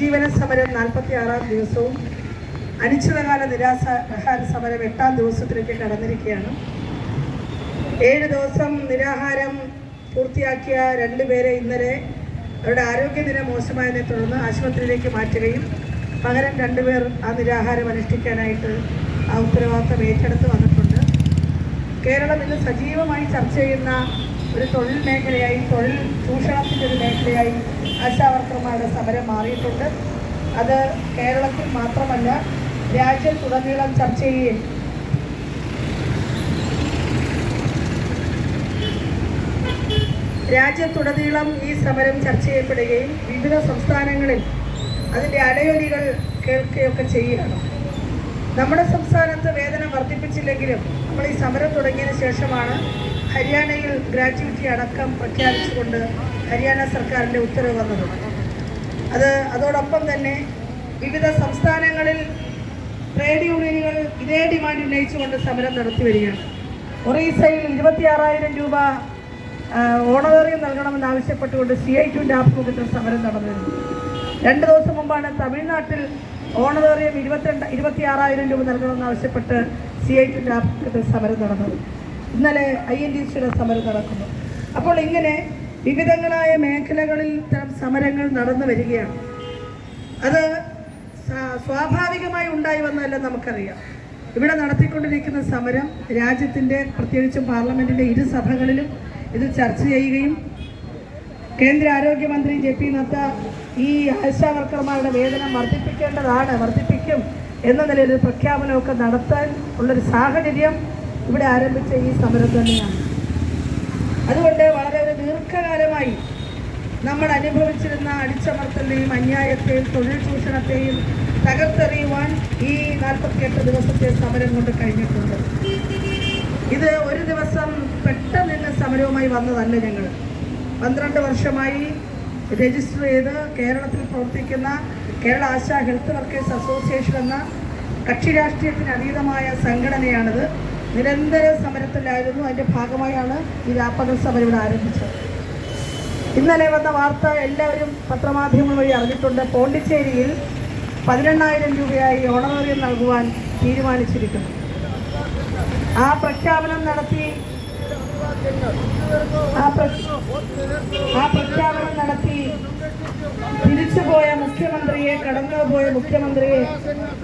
അതിജീവന സമരം നാൽപ്പത്തി ആറാം ദിവസവും അനിശ്ചിതകാല നിരാഹാര സമരം എട്ടാം ദിവസത്തിലേക്ക് കടന്നിരിക്കുകയാണ്. ഏഴ് ദിവസം നിരാഹാരം പൂർത്തിയാക്കിയ രണ്ടുപേരെ ഇന്നലെ അവരുടെ ആരോഗ്യനില മോശമായതിനെ തുടർന്ന് ആശുപത്രിയിലേക്ക് മാറ്റുകയും പകരം രണ്ടുപേർ ആ നിരാഹാരം അനുഷ്ഠിക്കാനായിട്ട് ആ ഉത്തരവാദിത്തം ഏറ്റെടുത്ത് വന്നിട്ടുണ്ട്. കേരളം ഇന്ന് സജീവമായി ചർച്ച ചെയ്യുന്ന ഒരു തൊഴിൽ മേഖലയായി തൊഴിൽ ചൂഷണത്തിന്റെ ഒരു മേഖലയായി ആശാവർക്കർമാരുടെ സമരം മാറിയിട്ടുണ്ട്. അത് കേരളത്തിൽ മാത്രമല്ല രാജ്യത്തുടനീളം ചർച്ച ചെയ്യുകയും രാജ്യത്തുടനീളം ഈ സമരം ചർച്ച ചെയ്യപ്പെടുകയും വിവിധ സംസ്ഥാനങ്ങളിൽ അതിന്റെ അലയൊലികൾ കേൾക്കുകയൊക്കെ ചെയ്യുകയാണ്. നമ്മുടെ സംസ്ഥാനത്ത് വേതനം വർദ്ധിപ്പിച്ചില്ലെങ്കിലും നമ്മൾ ഈ സമരം തുടങ്ങിയതിന് ശേഷമാണ് ഹരിയാനയിൽ ഗ്രാറ്റുവിറ്റി അടക്കം പ്രഖ്യാപിച്ചുകൊണ്ട് ഹരിയാന സർക്കാരിന്റെ ഉത്തരവ് വന്നത്. അത് അതോടൊപ്പം തന്നെ വിവിധ സംസ്ഥാനങ്ങളിൽ ട്രേഡ് യൂണിയനുകൾ ഇതേ ഡിമാൻഡ് ഉന്നയിച്ചുകൊണ്ട് സമരം നടത്തി വരികയാണ്. ഒറീസയിൽ ഇരുപത്തിയാറായിരം രൂപ ഓണറേറിയം നൽകണമെന്ന് ആവശ്യപ്പെട്ടുകൊണ്ട് സി ഐ ടുവിന്റെ ആഭിമുഖ്യത്തിൽ സമരം നടന്നിരുന്നു. രണ്ട് ദിവസം മുമ്പാണ് തമിഴ്നാട്ടിൽ ഓണറേറിയം ഇരുപത്തിരണ്ട് ഇരുപത്തിയാറായിരം രൂപ നൽകണമെന്ന് ആവശ്യപ്പെട്ട് സി ഐ ടുവിന്റെ ആഭിമുഖ്യത്തിൽ സമരം നടന്നത്. ഇന്നലെ ഐ എൻ ഡി സിയുടെ സമരം നടക്കുന്നു. അപ്പോൾ ഇങ്ങനെ വിവിധങ്ങളായ മേഖലകളിൽ ഇത്തരം സമരങ്ങൾ നടന്നു വരികയാണ്. അത് സ്വാഭാവികമായി ഉണ്ടായി വന്നതല്ല നമുക്കറിയാം. ഇവിടെ നടത്തിക്കൊണ്ടിരിക്കുന്ന സമരം രാജ്യത്തിന്റെ പ്രത്യേകിച്ചും പാർലമെന്റിന്റെ ഇരു സഭകളിലും ഇത് ചർച്ച ചെയ്യുകയും കേന്ദ്ര ആരോഗ്യമന്ത്രി ജെ പി നദ്ദ ഈ ആശാ വർക്കർമാരുടെ വേതനം വർദ്ധിപ്പിക്കേണ്ടതാണ് വർദ്ധിപ്പിക്കും എന്ന നിലയിൽ പ്രഖ്യാപനമൊക്കെ നടത്താൻ ഉള്ളൊരു സാഹചര്യം ഇവിടെ ആരംഭിച്ച ഈ സമരം തന്നെയാണ്. അതുകൊണ്ട് വളരെ ദീർഘകാലമായി നമ്മൾ അനുഭവിച്ചിരുന്ന അടിച്ചമർത്തലിനെയും അന്യായത്തെയും തൊഴിൽ ചൂഷണത്തെയും തകർത്തെറിയുവാൻ ഈ നാൽപ്പത്തിയെട്ട് ദിവസത്തെ സമരം കൊണ്ട് കഴിഞ്ഞിട്ടുണ്ട്. ഇത് ഒരു ദിവസം പെട്ടെന്ന് സമരവുമായി വന്നതല്ല ഞങ്ങൾ. പന്ത്രണ്ട് വർഷമായി രജിസ്റ്റർ ചെയ്ത് കേരളത്തിൽ പ്രവർത്തിക്കുന്ന Kerala Asha health workers association എന്ന കക്ഷി രാഷ്ട്രീയത്തിന് അതീതമായ സംഘടനയാണിത്. നിരന്തര സമരത്തിലായിരുന്നു. അതിന്റെ ഭാഗമായാണ് ഈ രാപ്പകൽ സമരം ഇവിടെ ആരംഭിച്ചത്. ഇന്നലെ വന്ന വാർത്ത എല്ലാവരും പത്രമാധ്യമങ്ങൾ വഴി അറിഞ്ഞിട്ടുണ്ട്. പോണ്ടിച്ചേരിയിൽ പതിനെണ്ണായിരം രൂപയായി ഓണറേറിയം നൽകുവാൻ തീരുമാനിച്ചിരിക്കുന്നു. ആ പ്രഖ്യാപനം നടത്തി ആ പ്രഖ്യാപനം നടത്തി തിരിച്ചുപോയ മുഖ്യമന്ത്രിയെ കടന്നുപോയ മുഖ്യമന്ത്രിയെ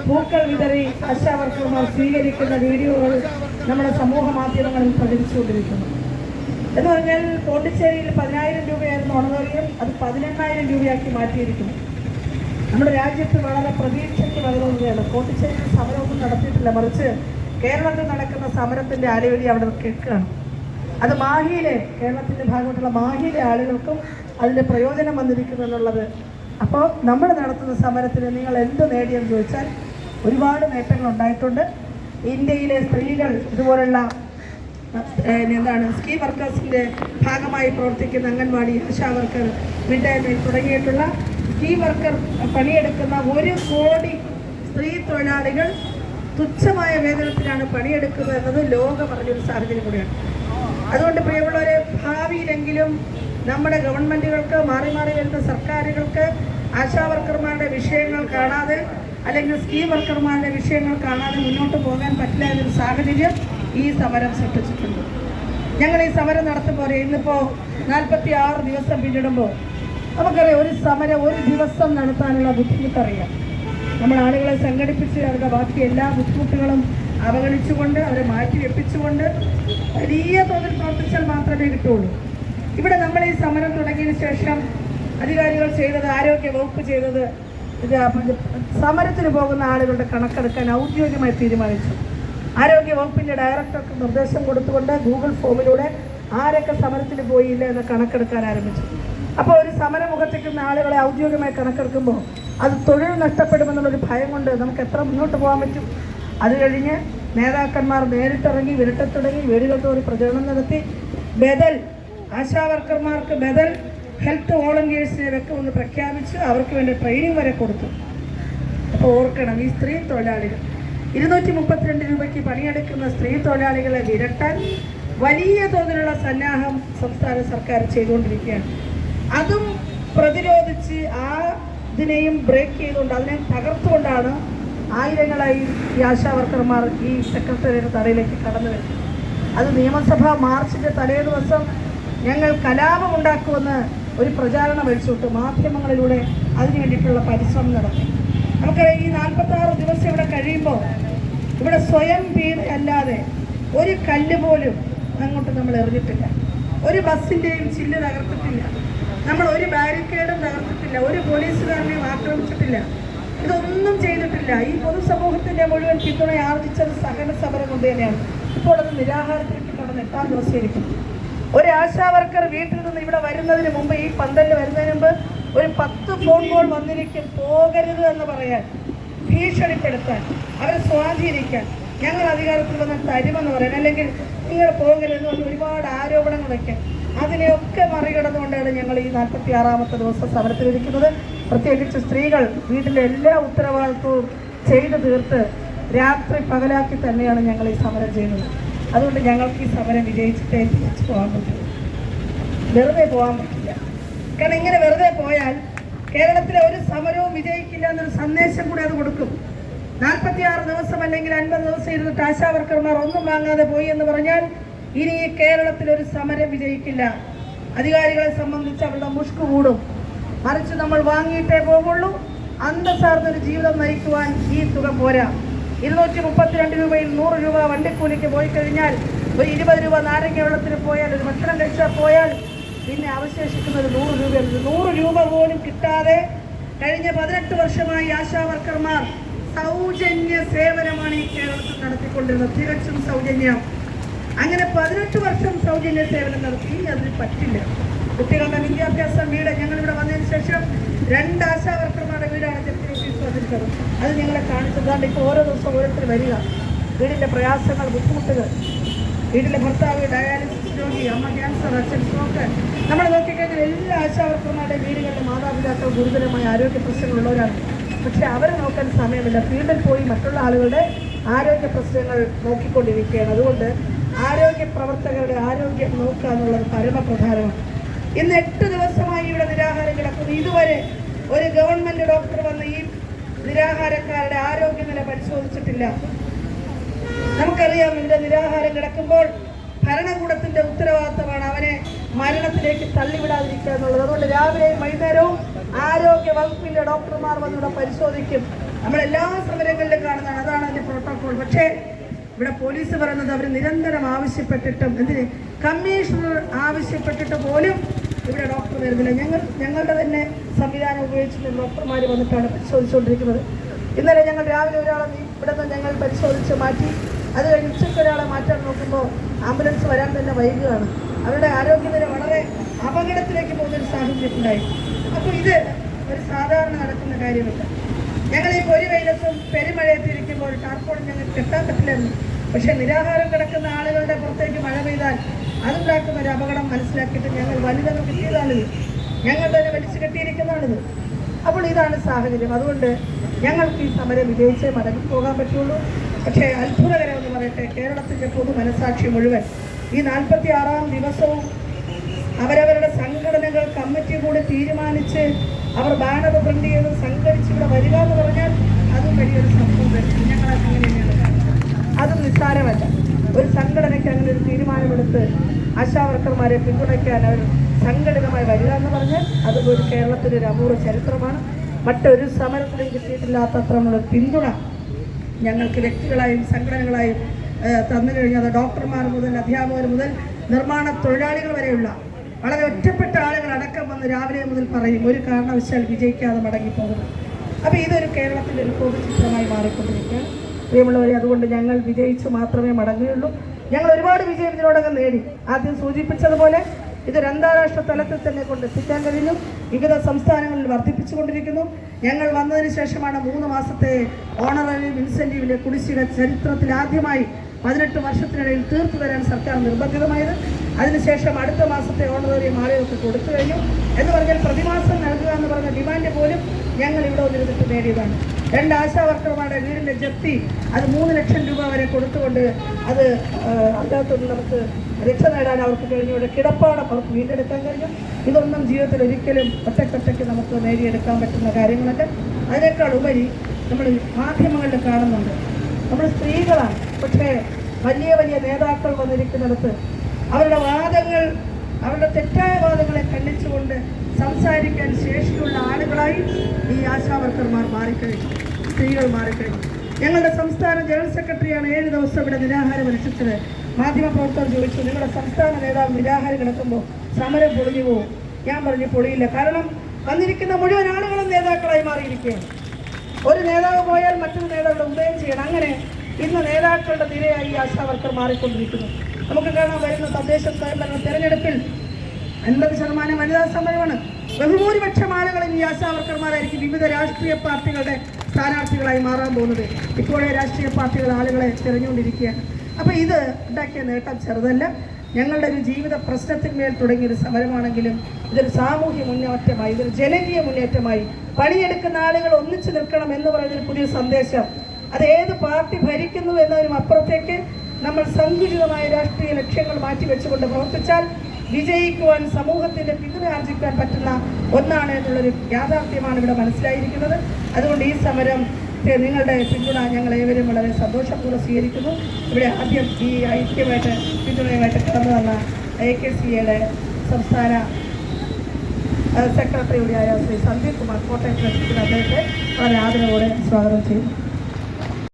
പൂക്കൾ വിതറി ആശാവർക്കർമാർ സ്വീകരിക്കുന്ന വീഡിയോകൾ നമ്മുടെ സമൂഹ മാധ്യമങ്ങളിൽ പ്രചരിച്ചുകൊണ്ടിരിക്കുന്നു എന്ന് പറഞ്ഞാൽ പോണ്ടിച്ചേരിയിൽ പതിനായിരം രൂപയായിരുന്നു ഓണറേറിയം അത് പതിനെണ്ണായിരം രൂപയാക്കി മാറ്റിയിരിക്കുന്നു. നമ്മുടെ രാജ്യത്ത് വളരെ പ്രതീക്ഷയ്ക്ക് വരുന്നതാണ് പോണ്ടിച്ചേരിയിൽ സമരമൊന്നും നടത്തിയിട്ടില്ല. മറിച്ച് കേരളത്തിൽ നടക്കുന്ന സമരത്തിന്റെ ആലോചന അവിടെ കേൾക്കുകയാണ്. അത് മാഹിയിലെ കേരളത്തിന്റെ ഭാഗമായിട്ടുള്ള മാഹിയിലെ ആളുകൾക്കും അതിന്റെ പ്രയോജനം വന്നിരിക്കുന്നു എന്നുള്ളത്. അപ്പോൾ നമ്മൾ നടത്തുന്ന സമരത്തിന് നിങ്ങൾ എന്ത് നേടിയെന്ന് ചോദിച്ചാൽ ഒരുപാട് നേട്ടങ്ങൾ ഉണ്ടായിട്ടുണ്ട്. ഇന്ത്യയിലെ സ്ത്രീകൾ ഇതുപോലുള്ള എന്താണ് സ്കീം വർക്കേഴ്സിന്റെ ഭാഗമായി പ്രവർത്തിക്കുന്ന അംഗൻവാടി ആശാ വർക്കർ മിഡ് തുടങ്ങിയിട്ടുള്ള സ്കീം വർക്കർ പണിയെടുക്കുന്ന ഒരു കോടി സ്ത്രീ തൊഴിലാളികൾ തുച്ഛമായ വേതനത്തിലാണ് പണിയെടുക്കുന്നത് എന്നത് ലോകം അറിഞ്ഞൊരു സാഹചര്യം കൂടിയാണ്. അതുകൊണ്ട് പ്രിയമുള്ളവരെ ഭാവിയിലെങ്കിലും നമ്മുടെ ഗവൺമെന്റുകൾക്ക് മാറി മാറി വരുന്ന സർക്കാരുകൾക്ക് ആശാവർക്കർമാരുടെ വിഷയങ്ങൾ കാണാതെ അല്ലെങ്കിൽ സ്കീം വർക്കർമാരുടെ വിഷയങ്ങൾ കാണാതെ മുന്നോട്ട് പോകാൻ പറ്റില്ല എന്നൊരു സാഹചര്യം ഈ സമരം സൃഷ്ടിച്ചിട്ടുണ്ട്. ഞങ്ങൾ ഈ സമരം നടത്തുമ്പോൾ ഇന്നിപ്പോൾ നാൽപ്പത്തി ആറ് ദിവസം പിന്നിടുമ്പോൾ നമുക്കറിയാം ഒരു സമരം ഒരു ദിവസം നടത്താനുള്ള ബുദ്ധിമുട്ടറിയാം. നമ്മൾ ആളുകളെ സംഘടിപ്പിച്ച് അവരുടെ ബാക്കി എല്ലാ ബുദ്ധിമുട്ടുകളും അവഗണിച്ചുകൊണ്ട് അവരെ മാറ്റി വെപ്പിച്ചുകൊണ്ട് വലിയ തോതിൽ പ്രവർത്തിച്ചാൽ മാത്രമേ കിട്ടുള്ളൂ. ഇവിടെ നമ്മൾ ഈ സമരം തുടങ്ങിയതിന് ശേഷം അധികാരികൾ ചെയ്തത് ആരോഗ്യ വകുപ്പ് ചെയ്തത് സമരത്തിന് പോകുന്ന ആളുകളുടെ കണക്കെടുക്കാൻ ഔദ്യോഗികമായി തീരുമാനിച്ചു. ആരോഗ്യ വകുപ്പിന്റെ ഡയറക്ടർക്ക് നിർദ്ദേശം കൊടുത്തുകൊണ്ട് ഗൂഗിൾ ഫോമിലൂടെ ആരൊക്കെ സമരത്തിന് പോയില്ല എന്ന് കണക്കെടുക്കാൻ ആരംഭിച്ചു. അപ്പോൾ ഒരു സമരമുഖത്തേക്കുന്ന ആളുകളെ ഔദ്യോഗികമായി കണക്കെടുക്കുമ്പോൾ അത് തൊഴിൽ നഷ്ടപ്പെടുമെന്നുള്ളൊരു ഭയം കൊണ്ട് നമുക്ക് എത്ര മുന്നോട്ട് പോകാൻ പറ്റും? അത് കഴിഞ്ഞ് നേതാക്കന്മാർ നേരിട്ടിറങ്ങി വിരട്ടത്തുടങ്ങി വീടുകൾ തോറി പ്രചരണം നടത്തി. ബദൽ ആശാവർക്കർമാർക്ക് ബദൽ ഹെൽത്ത് വോളണ്ടിയേഴ്സിനെ ഒന്ന് പ്രഖ്യാപിച്ച് അവർക്ക് വേണ്ടി ട്രെയിനിങ് വരെ കൊടുത്തു. അപ്പോൾ ഓർക്കണം ഈ സ്ത്രീ തൊഴിലാളികൾ. ഇരുന്നൂറ്റി മുപ്പത്തിരണ്ട് രൂപയ്ക്ക് പണിയെടുക്കുന്ന സ്ത്രീ തൊഴിലാളികളെ വിരട്ടാൻ വലിയ തോതിലുള്ള സന്നാഹം സംസ്ഥാന സർക്കാർ ചെയ്തുകൊണ്ടിരിക്കുകയാണ്. അതും പ്രതിരോധിച്ച് ആ ഇതിനെയും ബ്രേക്ക് ചെയ്തുകൊണ്ട് അതിനെ തകർത്തുകൊണ്ടാണ് ആയിരങ്ങളായി ഈ ആശാവർക്കർമാർ ഈ സെക്രട്ടറിയുടെ തടയിലേക്ക് കടന്നു വരുന്നത് അത് നിയമസഭാ മാർച്ചിന്റെ തലേ ദിവസം ഞങ്ങൾ കലാപമുണ്ടാക്കുമെന്ന് ഒരു പ്രചാരണം അഴിച്ചുവിട്ട് മാധ്യമങ്ങളിലൂടെ അതിനു വേണ്ടിയിട്ടുള്ള പരിശ്രമം നടത്തി. നമുക്കറിയാം ഈ നാൽപ്പത്താറ് ദിവസം ഇവിടെ കഴിയുമ്പോൾ ഇവിടെ സ്വയം പീഡ അല്ലാതെ ഒരു കല്ല് പോലും അങ്ങോട്ട് നമ്മൾ എറിഞ്ഞിട്ടില്ല. ഒരു ബസ്സിന്റെയും ചില്ല് തകർത്തിട്ടില്ല. നമ്മൾ ഒരു ബാരിക്കേഡും തകർത്തിട്ടില്ല. ഒരു പോലീസുകാരനെയും ആക്രമിച്ചിട്ടില്ല. ഇതൊന്നും ചെയ്തിട്ടില്ല. ഈ പൊതുസമൂഹത്തിന്റെ മുഴുവൻ പിന്തുണ ആർജിച്ചത് സഹന സമരം കൊണ്ട് തന്നെയാണ്. ഇപ്പോൾ അത് നിരാഹാരത്തിലേക്ക് കടന്ന് എട്ടാം ദിവസം ഒരു ആശാ വർക്കർ വീട്ടിൽ നിന്ന് ഇവിടെ വരുന്നതിന് മുമ്പ് ഈ പന്തലിൽ വരുന്നതിന് മുമ്പ് ഒരു പത്ത് ഫോൺ കോൾ വന്നിരിക്കും. പോകരുത് എന്ന് പറയാൻ ഭീഷണിപ്പെടുത്താൻ അവരെ സ്വാധീനിക്കാൻ. ഞങ്ങൾ അധികാരത്തിൽ വന്ന് തരുമെന്ന് പറയാൻ. അല്ലെങ്കിൽ നിങ്ങൾ പോകരുതെന്ന് പറഞ്ഞ് ഒരുപാട് ആരോപണങ്ങൾ വയ്ക്കാൻ അതിനെയൊക്കെ മറികടന്നുകൊണ്ടാണ് ഞങ്ങൾ ഈ നാൽപ്പത്തി ആറാമത്തെ ദിവസം സമരത്തിലിരിക്കുന്നത്. പ്രത്യേകിച്ച് സ്ത്രീകൾ വീട്ടിലെ എല്ലാ ഉത്തരവാദിത്വവും ചെയ്തു തീർത്ത് രാത്രി പകലാക്കി തന്നെയാണ് ഞങ്ങൾ ഈ സമരം ചെയ്യുന്നത് അതുകൊണ്ട് ഞങ്ങൾക്ക് ഈ സമരം വിജയിച്ചിട്ടേ തിരിച്ചു പോകാൻ പറ്റുള്ളൂ വെറുതെ പോകാൻ പറ്റില്ല. കാരണം ഇങ്ങനെ വെറുതെ പോയാൽ കേരളത്തിലെ ഒരു സമരവും വിജയിക്കില്ല എന്നൊരു സന്ദേശം കൂടി അത് കൊടുക്കും. നാൽപ്പത്തിയാറ് ദിവസം അല്ലെങ്കിൽ അൻപത് ദിവസം ഇരുന്നിട്ട് ആശാവർക്കർമാർ ഒന്നും വാങ്ങാതെ പോയി എന്ന് പറഞ്ഞാൽ ഇനി കേരളത്തിൽ ഒരു സമരം വിജയിക്കില്ല. അധികാരികളെ സംബന്ധിച്ച് അവരുടെ മുഷ്ക് കൂടും. മറിച്ച് നമ്മൾ വാങ്ങിയിട്ടേ പോകുള്ളൂ അന്തസ്സാർന്നൊരു ജീവിതം നയിക്കുവാൻ ഈ തുക പോരാ. ഇരുന്നൂറ്റി മുപ്പത്തിരണ്ട് രൂപയിൽ നൂറ് രൂപ വണ്ടിക്കൂലിക്ക് പോയി കഴിഞ്ഞാൽ ഒരു ഇരുപത് രൂപ നാരങ്ങ വെള്ളത്തിന് പോയാൽ ഒരു ഭക്ഷണം കഴിച്ചാൽ പോയാൽ പിന്നെ അവശേഷിക്കുന്നത് നൂറ് രൂപയാണ് നൂറ് രൂപ പോലും കിട്ടാതെ കഴിഞ്ഞ പതിനെട്ട് വർഷമായി ആശാ വർക്കർമാർ സൗജന്യ സേവനമാണ് ഈ കേരളത്തിൽ നടത്തിക്കൊണ്ടിരുന്നത്. തികച്ചും സൗജന്യം. അങ്ങനെ പതിനെട്ട് വർഷം സൗജന്യ സേവനം നടത്തി അതിന് പറ്റില്ല. കുട്ടികളുടെ വിദ്യാഭ്യാസം വീട് ഞങ്ങളിവിടെ വന്നതിന് ശേഷം രണ്ട് ആശാവർക്കർമാരുടെ വീടാണ് ജപ്തി ഓഫീസ് വന്നിരിക്കുന്നത് അത് ഞങ്ങളെ കാണിച്ചതാണ് ഇപ്പോൾ ഓരോ ദിവസം ഓരോരുത്തർ വരിക. വീടിന്റെ പ്രയാസങ്ങൾ ബുദ്ധിമുട്ടുകൾ. വീട്ടിലെ ഭർത്താവ് ഡയാലിസിസ് രോഗി അമ്മ ക്യാൻസർ അച്ഛൻ സ്ട്രോക്ക് നമ്മൾ നോക്കിക്കഴിഞ്ഞാൽ എല്ലാ ആശാവർക്കർമാരുടെ വീടുകളിലെ മാതാപിതാക്കൾ ഗുരുതരമായ ആരോഗ്യ പ്രശ്നങ്ങളുള്ളവരാണ്. പക്ഷേ അവരെ നോക്കാൻ സമയമില്ല. ഫീൽഡിൽ പോയി മറ്റുള്ള ആളുകളുടെ ആരോഗ്യ പ്രശ്നങ്ങൾ നോക്കിക്കൊണ്ടിരിക്കുകയാണ്. അതുകൊണ്ട് ആരോഗ്യ പ്രവർത്തകരുടെ ആരോഗ്യം നോക്കുക എന്നുള്ളത് പരമപ്രധാനമാണ് ഇന്ന് എട്ട് ദിവസമായി ഇവിടെ നിരാഹാരം കിടക്കുന്നു. ഇതുവരെ ഒരു ഗവൺമെന്റ് ഡോക്ടർ വന്ന് ഈ നിരാഹാരക്കാരുടെ ആരോഗ്യനില പരിശോധിച്ചിട്ടില്ല. നമുക്കറിയാം ഇവിടെ നിരാഹാരം കിടക്കുമ്പോൾ ഭരണകൂടത്തിന്റെ ഉത്തരവാദിത്തമാണ് അവനെ മരണത്തിലേക്ക് തള്ളിവിടാതിരിക്കുക എന്നുള്ളത്. അതുകൊണ്ട് രാവിലെയും വൈകുന്നേരവും ആരോഗ്യ വകുപ്പിന്റെ ഡോക്ടർമാർ വന്നിവിടെ പരിശോധിക്കും. നമ്മൾ എല്ലാ സമരങ്ങളിലും കാണുന്നതാണ് അതാണ് അതിന്റെ പ്രോട്ടോകോൾ. പക്ഷേ ഇവിടെ പോലീസ് പറയുന്നത് അവർ നിരന്തരം ആവശ്യപ്പെട്ടിട്ടും എന്തിന്? കമ്മീഷണർ ആവശ്യപ്പെട്ടിട്ട് പോലും ഇവിടെ ഡോക്ടർ വരുന്നില്ല. ഞങ്ങൾ ഞങ്ങളുടെ തന്നെ സംവിധാനം ഉപയോഗിച്ചിട്ട് ഡോക്ടർമാർ വന്നിട്ടാണ് പരിശോധിച്ചുകൊണ്ടിരിക്കുന്നത്. ഇന്നലെ ഞങ്ങൾ രാവിലെ ഒരാളെ ഇവിടെ നിന്ന് ഞങ്ങൾ പരിശോധിച്ച് മാറ്റി. അത് കഴിഞ്ഞ് ഉച്ചയ്ക്ക് ഒരാളെ മാറ്റാൻ നോക്കുമ്പോൾ ആംബുലൻസ് വരാൻ തന്നെ വൈകുകയാണ്. അവരുടെ ആരോഗ്യനില വളരെ അപകടത്തിലേക്ക് പോകുന്നൊരു സാഹചര്യം ഉണ്ടായി. അപ്പോൾ ഇത് ഒരു സാധാരണ നടക്കുന്ന കാര്യമല്ല. ഞങ്ങൾ ഈ പൊരി വെയിലത്തും പെരുമഴയത്തിരിക്കുമ്പോൾ ഞങ്ങൾ കെട്ടാൻ പറ്റില്ലായിരുന്നു പക്ഷെ നിരാഹാരം കിടക്കുന്ന ആളുകളുടെ പുറത്തേക്ക് മഴ പെയ്താൽ അതുണ്ടാക്കുന്ന ഒരു അപകടം മനസ്സിലാക്കിയിട്ട് ഞങ്ങൾ വലുതെന്ന് കിട്ടിയതാണിത്. ഞങ്ങൾ തന്നെ വലിച്ചു കെട്ടിയിരിക്കുന്നതാണിത്. അപ്പോൾ ഇതാണ് സാഹചര്യം. അതുകൊണ്ട് ഞങ്ങൾക്ക് ഈ സമരം വിജയിച്ചേ മടങ്ങി പോകാൻ പറ്റുള്ളൂ. പക്ഷേ അത്ഭുതകരമെന്ന് പറയട്ടെ കേരളത്തിന്റെ പൊതു മനസാക്ഷി മുഴുവൻ ഈ നാൽപ്പത്തി ആറാം ദിവസവും അവരവരുടെ സംഘടനകൾ കമ്മിറ്റി കൂടി തീരുമാനിച്ച് അവർ ബാനർ പ്രിന്റ് ചെയ്ത് സംഘടിച്ച് ഇവിടെ വരിക എന്ന് പറഞ്ഞാൽ അതും വലിയൊരു സംഭവം ഞങ്ങൾ അങ്ങനെയാണ്. അതും നിസ്സാരമല്ല. ഒരു സംഘടനയ്ക്ക് അങ്ങനെ ഒരു തീരുമാനമെടുത്ത് ആശാവർക്കർമാരെ പിന്തുണയ്ക്കാൻ അവർ സംഘടിതമായി വരിക എന്ന് പറഞ്ഞാൽ അത് ഒരു കേരളത്തിന്റെ ഒരു അപൂർവ ചരിത്രമാണ്. മറ്റൊരു സമരത്തിലും കിട്ടിയിട്ടില്ലാത്തത്രമുള്ള പിന്തുണ ഞങ്ങൾക്ക് വ്യക്തികളായും സംഘടനകളായും തന്നു കഴിഞ്ഞാൽ ഡോക്ടർമാർ മുതൽ അധ്യാപകർ മുതൽ നിർമ്മാണ തൊഴിലാളികൾ വരെയുള്ള വളരെ ഒറ്റപ്പെട്ട ആളുകൾ അടക്കം വന്ന് രാവിലെ മുതൽ പറയും ഒരു കാരണവശാൽ വിജയിക്കാതെ മടങ്ങിപ്പോകുന്നു. അപ്പോൾ ഇതൊരു കേരളത്തിന്റെ ഒരു പൊതുചിത്രമായി മാറിക്കൊണ്ടിരിക്കുകയാണ്. പ്രിയമുള്ളവരെ അതുകൊണ്ട് ഞങ്ങൾ വിജയിച്ചു മാത്രമേ മടങ്ങുകയുള്ളൂ. ഞങ്ങൾ ഒരുപാട് വിജയം ഇതിനോടകം നേടി. ആദ്യം സൂചിപ്പിച്ചതുപോലെ ഇതൊരു അന്താരാഷ്ട്ര തലത്തിൽ തന്നെ കൊണ്ട് എത്തിക്കാൻ കഴിഞ്ഞു. വിവിധ സംസ്ഥാനങ്ങളിൽ വർദ്ധിപ്പിച്ചുകൊണ്ടിരിക്കുന്നു. ഞങ്ങൾ വന്നതിന് ശേഷമാണ് മൂന്ന് മാസത്തെ ഓണററി ഇൻസെന്റീവിലെ കുടിശ്ശിക ചരിത്രത്തിൽ ആദ്യമായി പതിനെട്ട് വർഷത്തിനിടയിൽ തീർത്തു തരാൻ സർക്കാർ നിർബന്ധിതമായത്. അതിനുശേഷം അടുത്ത മാസത്തെ ഓണററി ആളുകൾക്ക് കൊടുത്തു കഴിഞ്ഞു. എന്ന് പറഞ്ഞാൽ പ്രതിമാസം നൽകുക എന്ന് പറഞ്ഞ ഡിമാൻഡ് പോലും ഞങ്ങൾ ഇവിടെ വന്നിരുന്നിട്ട് നേടിയതാണ്. രണ്ട് ആശാ വർക്കർമാരുടെ വീടിന്റെ ജപ്തി അത് മൂന്ന് ലക്ഷം രൂപ വരെ കൊടുത്തുകൊണ്ട് അത് അതിനകത്തുനിന്ന് നമുക്ക് രക്ഷ നേടാൻ അവർക്ക് കഴിഞ്ഞു. ഇവിടെ കിടപ്പാടം അവർക്ക് വീണ്ടെടുക്കാൻ കഴിഞ്ഞു. ഇതൊന്നും ജീവിതത്തിൽ ഒരിക്കലും ഒറ്റക്കൊറ്റയ്ക്ക് നമുക്ക് നേടിയെടുക്കാൻ പറ്റുന്ന കാര്യങ്ങളൊക്കെ. അതിനേക്കാൾ ഉപരി നമ്മൾ മാധ്യമങ്ങളിൽ കാണുന്നുണ്ട്. നമ്മൾ സ്ത്രീകളാണ്. പക്ഷേ വലിയ വലിയ നേതാക്കൾ വന്നിരിക്കുന്നിടത്ത് അവരുടെ വാദങ്ങൾ അവരുടെ തെറ്റായ വാദങ്ങളെ ഖണ്ഡിച്ചുകൊണ്ട് സംസാരിക്കാൻ ശേഷിയുള്ള ആളുകളായി ഈ ആശാവർക്കർമാർ മാറിക്കഴിഞ്ഞു. സ്ത്രീകൾ മാറിക്കഴിഞ്ഞു. ഞങ്ങളുടെ സംസ്ഥാന ജനറൽ സെക്രട്ടറിയാണ് ഏഴ് ദിവസം ഇവിടെ നിരാഹാരം അനുഷ്ഠിച്ചത്. മാധ്യമപ്രവർത്തകർ ചോദിച്ചു നിങ്ങളുടെ സംസ്ഥാന നേതാവ് നിരാഹാരം കിടക്കുമ്പോൾ സമരം പൊളിഞ്ഞു പോകും ഞാൻ പറഞ്ഞു പൊളിയില്ല. കാരണം വന്നിരിക്കുന്ന മുഴുവൻ ആളുകളും നേതാക്കളായി മാറിയിരിക്കുകയാണ്. ഒരു നേതാവ് പോയാൽ മറ്റൊരു നേതാവിടെ ഉദയം ചെയ്യണം. അങ്ങനെ ഇന്ന് നേതാക്കളുടെ നിരയായി ആശാവർക്കർ മാറിക്കൊണ്ടിരിക്കുന്നു. നമുക്ക് കാണാൻ വരുന്ന തദ്ദേശ സ്വയംഭരണ തെരഞ്ഞെടുപ്പിൽ അൻപത് ശതമാനം വനിതാ സമരമാണ്. ബഹുഭൂരിപക്ഷം ആളുകൾ ഇനി ആശാവർക്കർമാരായിരിക്കും വിവിധ രാഷ്ട്രീയ പാർട്ടികളുടെ സ്ഥാനാർത്ഥികളായി മാറാൻ പോകുന്നത്. ഇപ്പോഴേ രാഷ്ട്രീയ പാർട്ടികൾ ആളുകളെ തിരഞ്ഞുകൊണ്ടിരിക്കുകയാണ്. അപ്പോൾ ഇത് ഉണ്ടാക്കിയ നേട്ടം ചെറുതല്ല. ഞങ്ങളുടെ ഒരു ജീവിത പ്രശ്നത്തിന്മേൽ തുടങ്ങിയൊരു സമരമാണെങ്കിലും ഇതൊരു സാമൂഹ്യ മുന്നേറ്റമായി ഇതൊരു ജനകീയ മുന്നേറ്റമായി പണിയെടുക്കുന്ന ആളുകൾ ഒന്നിച്ചു നിൽക്കണം എന്ന് പറയുന്നൊരു പുതിയ സന്ദേശം. അത് ഏത് പാർട്ടി ഭരിക്കുന്നു എന്നതിനും അപ്പുറത്തേക്ക് നമ്മൾ സങ്കുചിതമായ രാഷ്ട്രീയ ലക്ഷ്യങ്ങൾ മാറ്റിവെച്ചുകൊണ്ട് പ്രവർത്തിച്ചാൽ വിജയിക്കുവാൻ സമൂഹത്തിന്റെ പിന്തുണ ആർജിക്കാൻ പറ്റുന്ന ഒന്നാണ് എന്നുള്ളൊരു യാഥാർത്ഥ്യമാണ് ഇവിടെ മനസ്സിലായിരിക്കുന്നത്. അതുകൊണ്ട് ഈ സമരം നിങ്ങളുടെ പിന്തുണ ഞങ്ങൾ ഏവരും വളരെ സന്തോഷപൂർവം സ്വീകരിക്കുന്നു. ഇവിടെ ആദ്യം ഈ ഐക്യമായിട്ട് പിന്തുണയുമായിട്ട് കടന്നു വന്ന എ കെ സി എയുടെ സംസ്ഥാന സെക്രട്ടറി കൂടിയായ ശ്രീ സന്ദീപ് കുമാർ കോട്ടയത്ത് അദ്ദേഹത്തെ വളരെ ആദരവോടെ സ്വാഗതം ചെയ്യുന്നു.